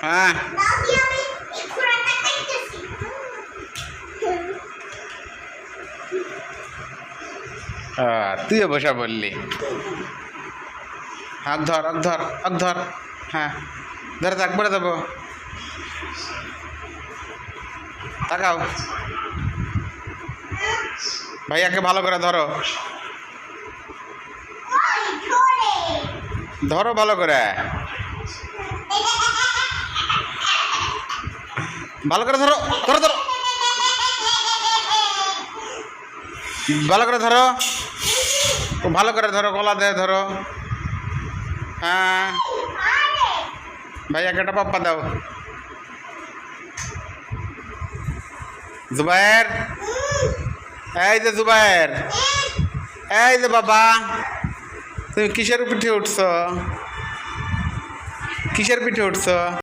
হ্যাঁ। তুইও বসা বললি। হাত ধর হাত ধর হাত ধর। হ্যাঁ। ধরে থাক পরে দেবো তাকাও। ভাইয়াকে ভালো করে ধরো। ধরো ভালো করে। ভালো করে ধরো ধরো ধরো। ভালো করে ধরো। ভালো করে ধরো, গলা দিয়ে ধরো। হ্যাঁ। ভাইয়াকে একটা পাপ্পা দাও। জুবায়ের। এই যে জুবায়ের। এই যে বাবা। তুমি কিসের পিঠে উঠছো? কিসের পিঠে উঠছো?